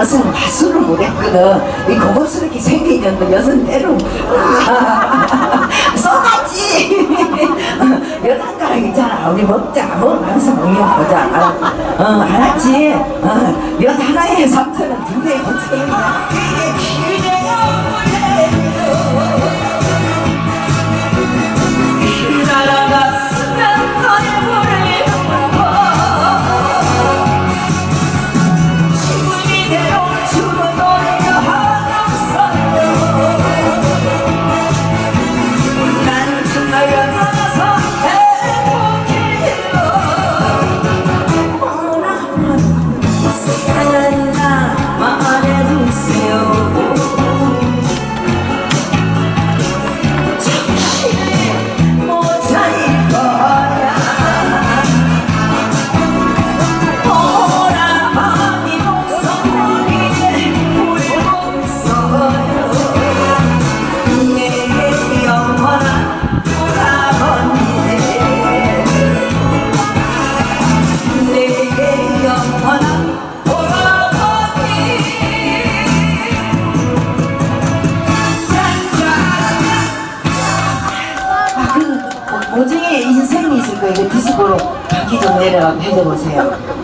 여성 가수를 못했거든 이 고급스럽게 생기는 여성 때로. 써놨지. 여단가락 있잖아. 우리 먹자. 먹으면서 공연 보자. 알았, 어, 알았지? 어, 여 하나에 3천원 두 개에 5천원이야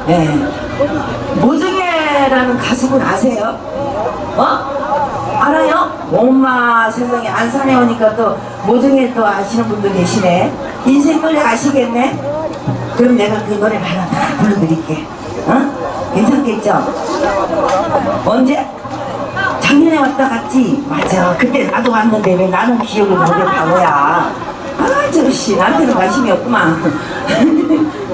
예. 모증애라는 가수분 아세요? 어? 알아요? 엄마 세상에 안산에 오니까 또 모증애 또 아시는 분도 계시네. 인생 노래 아시겠네? 그럼 내가 그 노래 하나 다 불러드릴게. 어? 괜찮겠죠? 언제? 작년에 왔다 갔지? 맞아. 그때 나도 왔는데 왜 나는 기억을 못해 바보야. 아, 저씨 나한테는 관심이 없구만.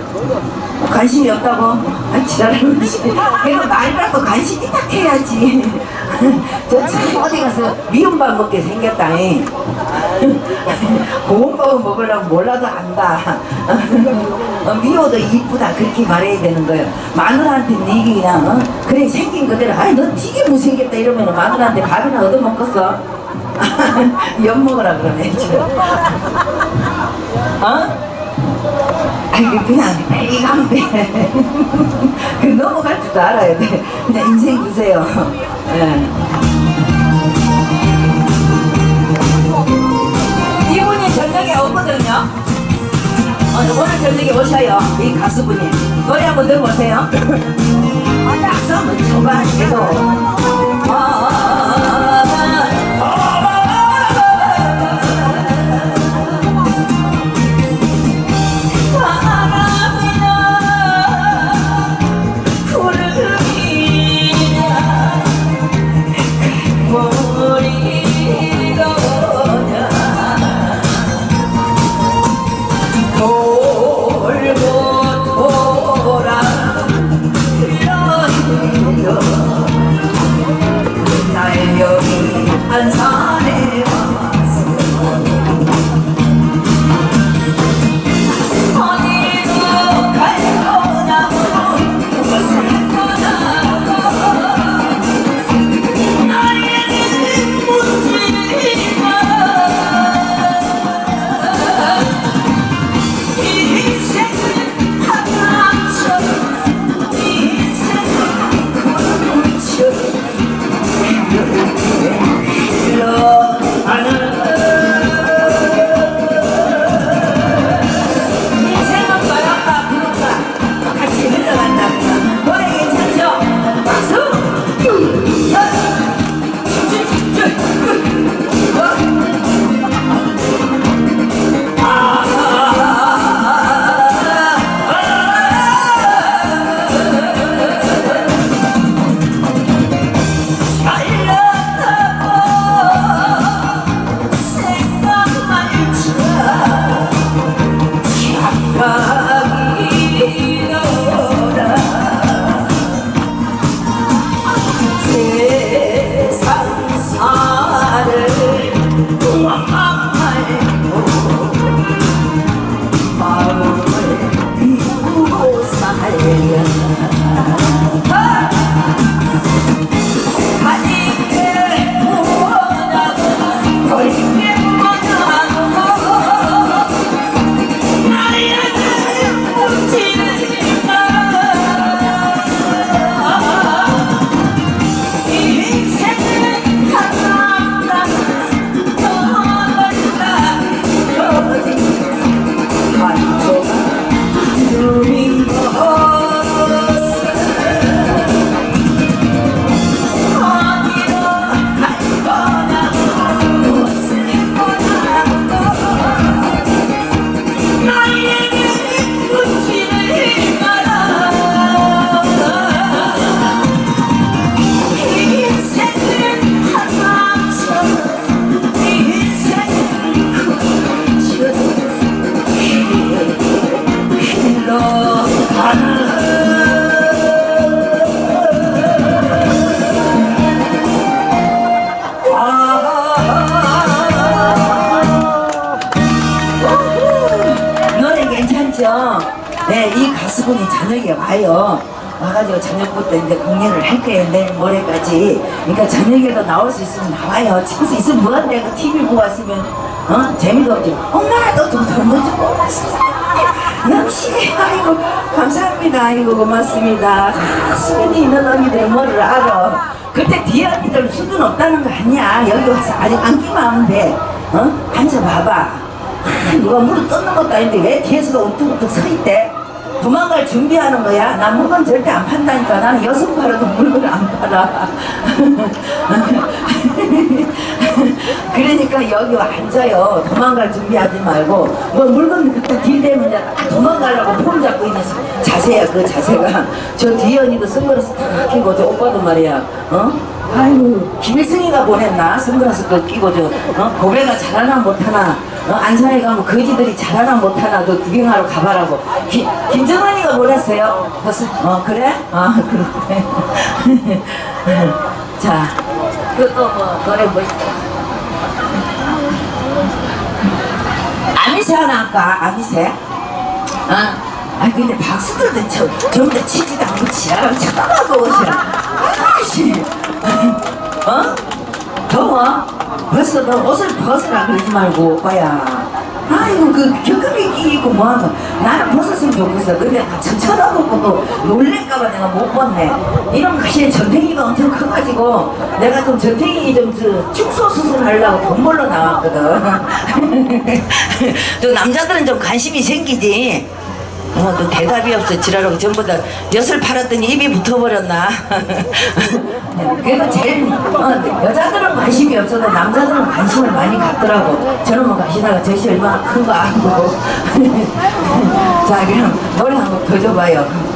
관심이 없다고? 아, 지랄하는 거지. 내가 말이라도 관심이 딱 해야지. 저 참 어디 가서 미움밥 먹게 생겼다. 잉. 고운밥은 먹으려면 몰라도 안다. 어, 미워도 이쁘다. 그렇게 말해야 되는 거예요. 마누라한테 얘기 그냥, 어? 그래, 생긴 그대로. 아이, 너 되게 못생겼다. 이러면 마누라한테 밥이나 얻어먹겠어. 엿 먹으라 그러네. 지금. 어? 아이고 그냥 하면 돼. 그 넘어갈 줄도 알아야 돼. 그냥 인생 주세요. 예. 이분이 저녁에 오거든요. 어, 오늘 저녁에 오셔요. 이 가수분이. 노래 한번 들어보세요. 박수 한번 쳐봐. 계속. 가지고 저녁부터 이제 공연을 할 거예요. 내일 모레까지. 그러니까 저녁에도 나올 수 있으면 나와요. 집에서 있으면 뭐한데 그 TV 보고 왔으면 어 재미가 없지. 엄마 너도 먼저 보고 역시 아이고 감사합니다. 아이고 고맙습니다. 아, 수련이 있는 언니들 뭐를 알아. 그때 뒤에 언니들 수준 없다는 거 아니야. 여기 와서 아직 안기만 하면 돼. 어? 앉아봐봐. 아, 누가 무릎 떴는 것도 아닌데 왜 뒤에서도 우뚝우뚝 서 있대? 도망갈 준비하는 거야. 나 물건 절대 안 판다니까. 나는 여섯 팔아도 물건을 안 팔아. 그러니까 여기 와 앉아요. 도망갈 준비하지 말고. 뭐 물건 그때 딜대면 도망가려고 폼 잡고 있는 자세야, 그 자세가. 저 뒤에 언니도 선글라스 딱 끼고, 저 오빠도 말이야. 어? 아이고, 김일성이가 보냈나? 선글라스 그 끼고, 저, 어? 고배가 잘하나 못하나? 어? 안산에 가면 거지들이 잘하나 못하나? 그 구경하러 가봐라고. 기, 김정은이가 보냈어요. 벌써, 어, 그래? 아, 그렇대. 자, 그것도 뭐, 노래 뭐? 아미새 하나 할까? 아미새? 어? 아 근데 박수들도 저, 전부 다 치지도 않고 지랄하고 쳐다보고 오시라 아씨 어? 더워? 벌써 너 옷을 벗으라 그러지 말고 오빠야. 아이고 그 격하게 끼고 뭐하노? 나는 벗었으면 좋겠어. 근데 저 쳐다보고 또 놀랄까봐 내가 못 벗네. 이런 것이 전탱이가 엄청 커가지고 내가 좀 전탱이 좀 저 축소 수술하려고 돈 벌러 나왔거든. 또 남자들은 좀 관심이 생기지 어, 또 대답이 없어. 지랄하고 전부 다 엿을 팔았더니 입이 붙어버렸나? 그래도 제일 어, 여자들은 관심이 없어도 남자들은 관심을 많이 갖더라고. 저는 뭐 가시다가 젖이 얼마나 큰거 알고. 자 그럼 노래 한곡더 줘봐요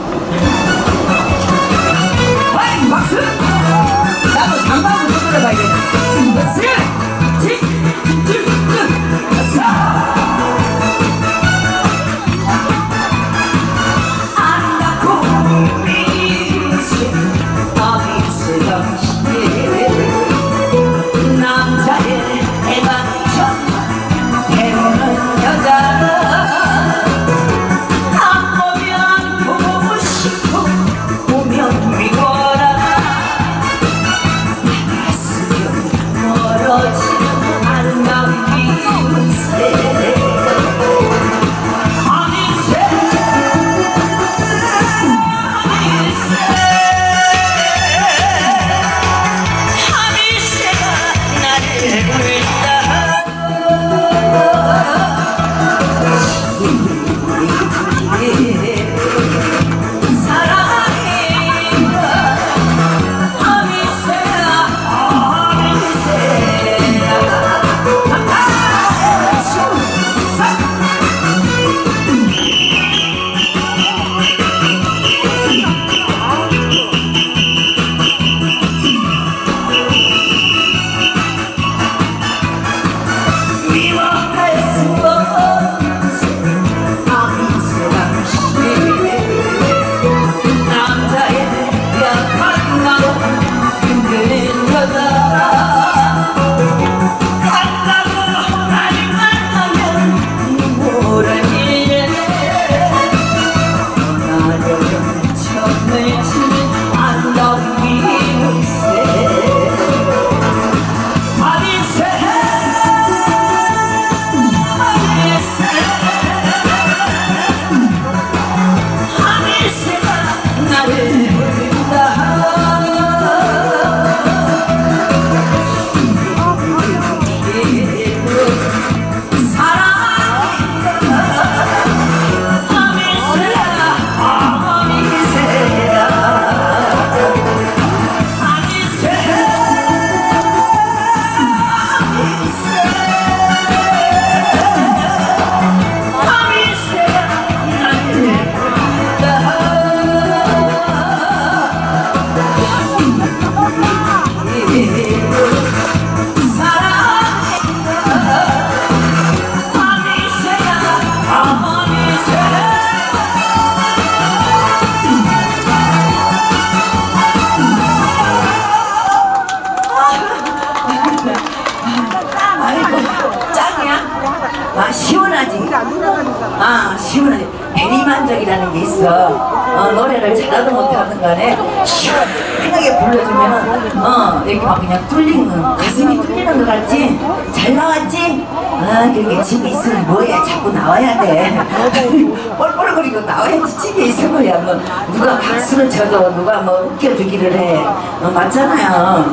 어, 노래를 잘하든 못하든 간에 시원하게 불러주면은 어, 이렇게 막 그냥 뚫리는 가슴이 뚫리는 것 같지? 잘 나왔지? 아, 그게 집에 있으면 뭐야? 자꾸 나와야 돼. 뻘뻘거리고 나와야지 집에 있을 거야. 뭐 누가 박수를 쳐줘, 누가 뭐 웃겨주기를 해. 어, 맞잖아요.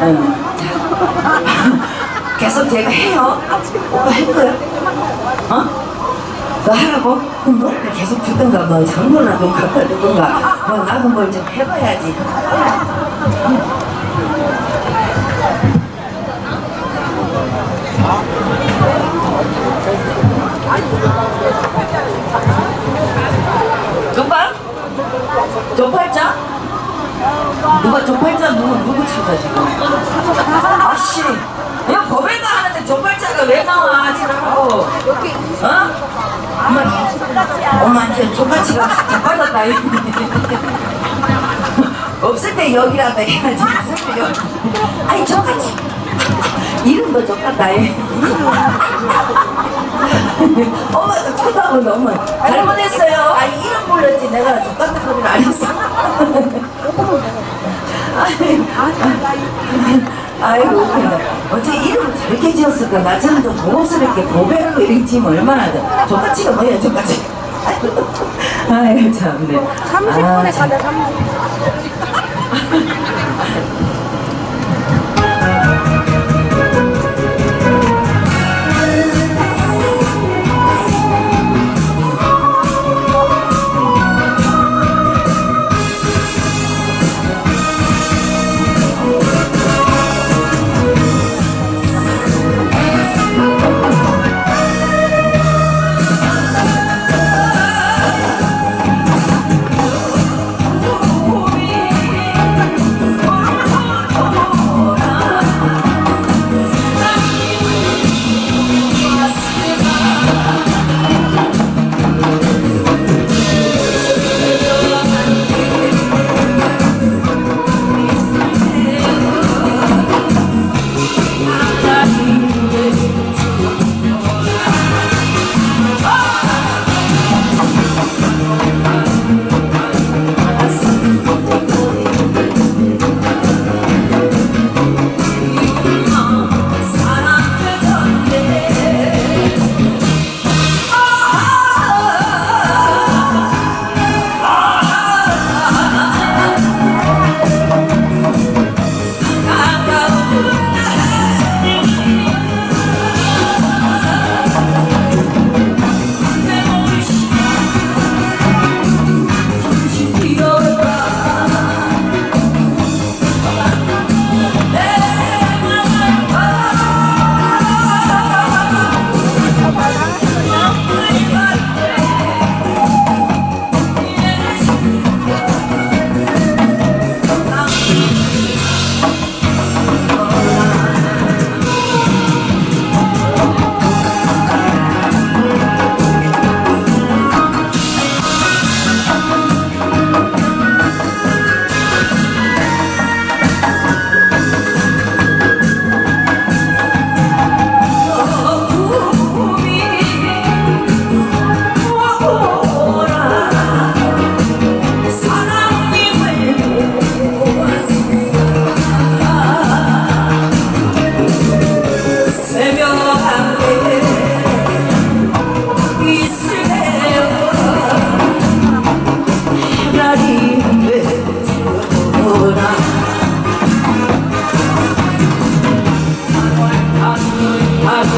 어, 자. 계속 제가 해요. 오빠 할 거야? 어? 너 하라고? 그럼 너 계속 주던가 뭐 장모나 좀 갖다 주던가 뭐 나도 뭘 좀 해봐야지 엄마 이제 조팔자가 자빠졌다. 없을 때 여기라도 해야지. 아니 조팔자 이름도 족같다. 엄마도 쳐다보고 너무 잘못했어요. 아니 이름 불렀지. 내가 족같은 소리를 안 했어. 아이고 웃긴다. 어떻게 이름을 저렇게 지었을까? 나처럼 좀 고급스럽게 고배로 이렇게 지으면 얼마나 더. 저같이가 뭐야 저같이 아이고 참네 30분에 가자, 30분.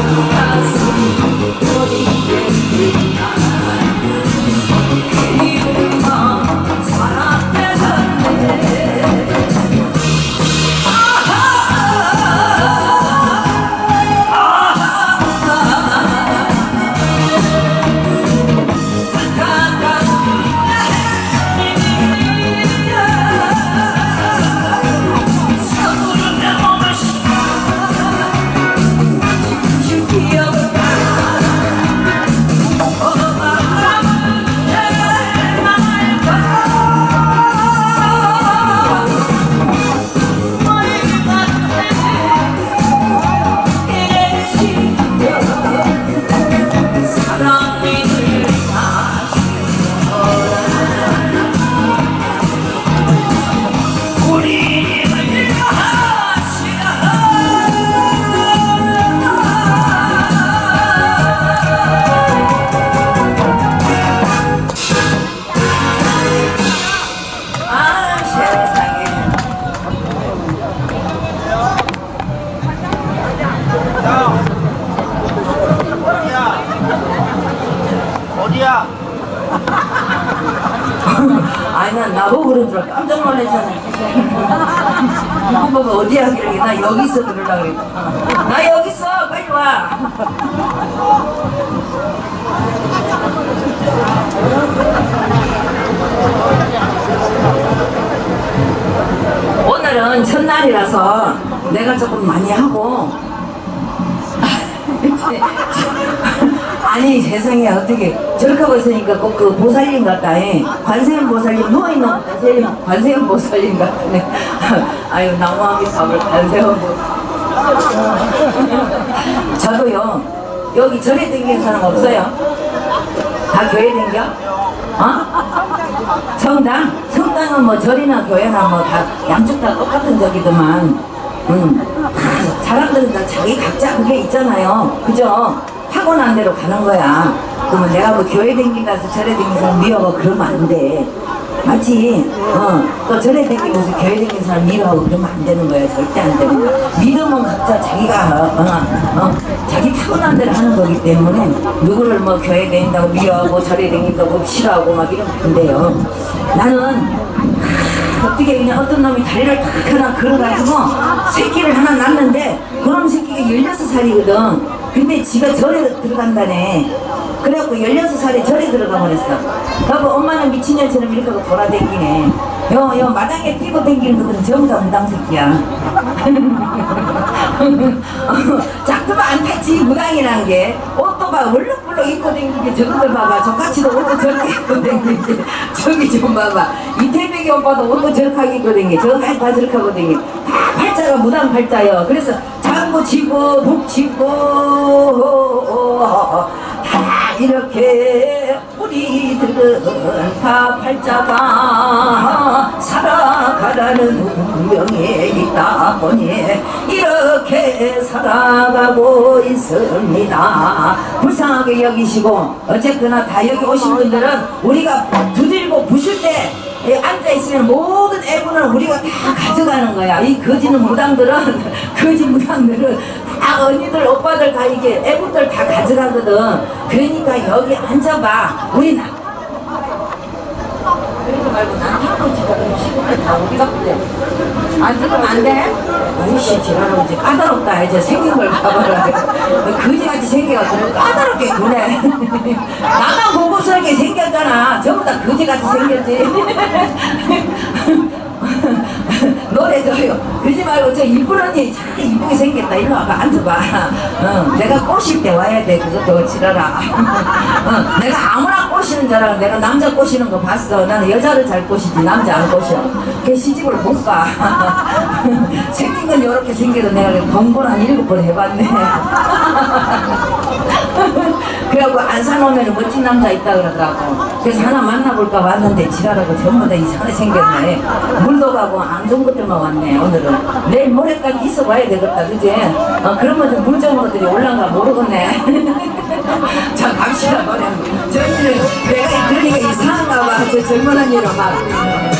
모두 아니 세상에 어떻게 저렇게 하고 있으니까 꼭 그 보살님 같다 해. 관세음 보살님 누워있는 관세음, 관세음 보살님 같네 아유 나무하기 밥을 관세음 보살 저도요 여기 절에 댕기는 사람 없어요? 다 교회 댕겨? 어? 성당? 성당은 뭐 절이나 교회나 뭐 다 양쪽 다 똑같은 적이더만 음, 다 사람들은 다 자기 각자 그게 있잖아요. 그죠? 타고난 대로 가는 거야. 그러면 내가 뭐 교회 댕긴다서 절에 댕긴 사람 미워하고 그러면 안 돼. 맞지? 어, 또 절에 댕기면서 교회 댕긴 사람 미워하고 그러면 안 되는 거야. 절대 안 되는 거야. 믿음은 각자 자기가 어, 어, 어, 자기 타고난 대로 하는 거기 때문에 누구를 뭐 교회 댕긴다고 미워하고 절에 댕긴다고 싫어하고 막 이러면 안 돼요. 나는 어떻게 그냥 어떤 놈이 다리를 탁 하나 걸어가지고 새끼를 하나 낳는데 그놈 새끼가 16살이거든. 근데 지가 절에 들어간다네. 그래갖고 16살에 절에 들어가 버렸어. 그리고 엄마는 미친년처럼 이렇게 돌아다니네. 요, 요 마당에 뛰고 다니는 것들은 전부 다 무당 새끼야 작두만 안 탔지 무당이란 게 옷도 봐 울룩불룩 입고 다니는 저것들 봐봐. 저같이도 옷도 저렇게 입고 다니지 저기 좀 봐봐. 이태백이 오빠도 옷도 저렇게 입고 다니 저같이 다 저렇게 하고 다니 다 팔자가 무당 팔자요. 그래서 장구 치고 독 치고 다 이렇게 우리들은 다 팔자가 살아가라는 운명에 있다 보니 이렇게 살아가고 있습니다 불쌍하게 여기시고 어쨌거나 다 여기 오신 분들은 우리가 두들고 부실 때 예, 앉아있으면 모든 애분을 우리가 다 가져가는 거야. 이 거지는 무당들은, 거지 무당들은 다 언니들, 오빠들 다 이게 애분들 다 가져가거든. 그러니까 여기 앉아봐. 우리 나. 그러지 말고 나한테 한번 집어 시간을 다 우리가 그래. 안 들으면 안 돼? 아이씨, 지랄하고 이제 까다롭다. 이제 생긴 걸 봐봐라. 거지같이 생겨가지고 까다롭게 그래. 나만 고급스럽게 생겼잖아. 전부 다 거지같이 생겼지. 노래 줘요. 그러지 말고 저 이쁜 언니 참 이쁘게 생겼다. 일로 와봐. 앉아봐. 어, 내가 꼬실 때 와야 돼. 그것도 지랄아. 어, 내가 아무나 꼬시는 줄 알아. 내가 남자 꼬시는 거 봤어. 나는 여자를 잘 꼬시지 남자 안 꼬셔. 걔 시집을 못 가. 생긴 건 이렇게 생겨도 내가 동건 한 일곱 번 해봤네. 그래갖고 안산 오면 멋진 남자 있다 그러더라고. 그래서 하나 만나볼까 왔는데 지랄하고 전부 다 이상하게 생겼네. 물도 가고 안 좋은 것들만 왔네 오늘은. 내일 모레까지 있어 봐야 되겠다 그지? 어, 그러면 물 좋은 것들이 올라가 모르겠네. 자 갑시다 노래. 저희는 내가 그러니까 이상한가 봐. 저 젊은 언니로 막.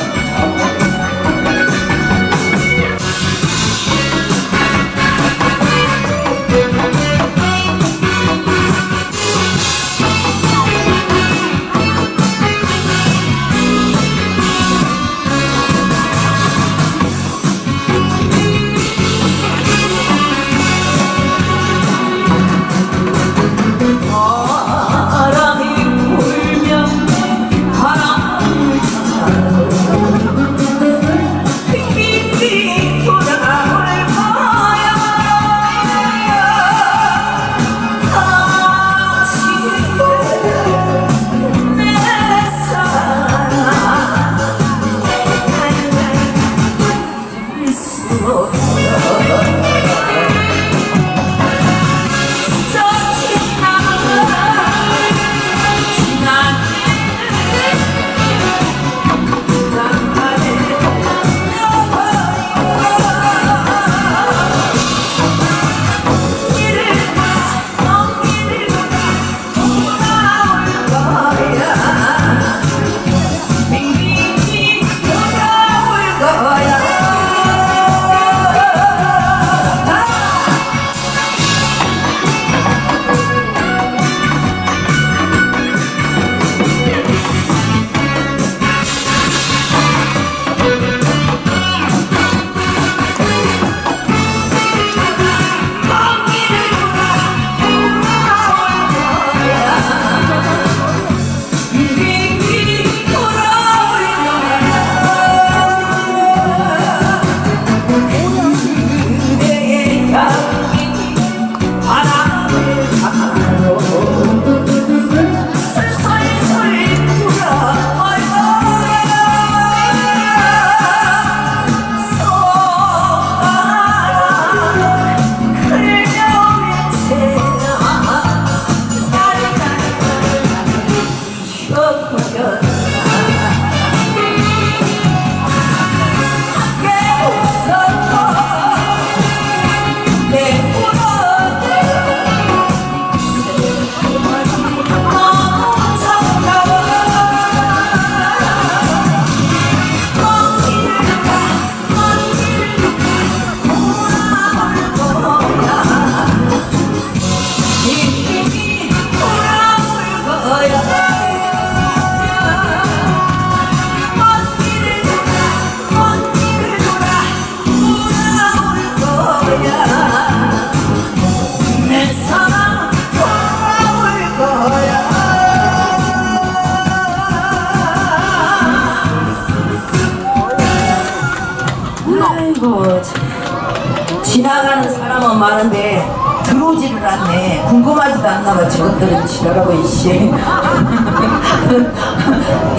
어 많은데 들어오지를 않네. 궁금하지도 않나 봐 저것들은. 지랄하고 이씨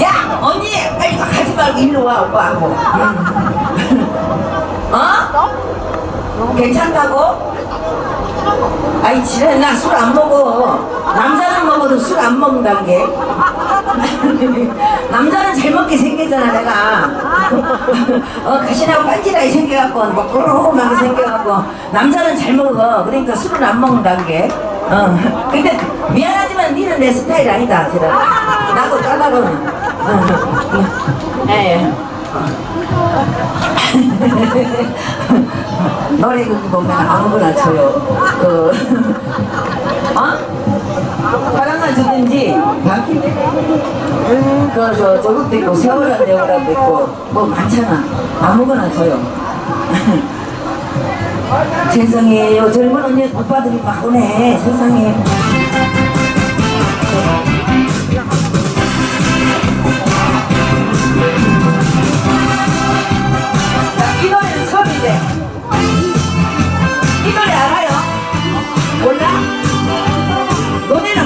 야 언니! 빨리 가지 말고 일로 와. 오빠 하고. 응. 어? 괜찮다고? 아이 지랄 나 술 안 먹어. 남자는 먹어도 술 안 먹는다는 게. 남자는 잘 먹게 생겼잖아 내가. 어 가시나고 빤지라게 생겨갖고 뭐 꼬르륵하게 생겨갖고. 남자는 잘 먹어. 그러니까 술은 안 먹는다는 게 어. 근데 미안하지만 니는 내 스타일 아니다 지랄 나도 까다로운. 어, 예. 노래 곡 보면 아무거나 줘요. 그, 어? 사랑을 주든지, 그, 저, 저것도 있고, 세월한 내오라도 있고, 뭐 많잖아. 아무거나 줘요. 세상에, 요 젊은 언니 오빠들이 막 오네. 세상에. 이 노래 알아요? 몰라? 노래는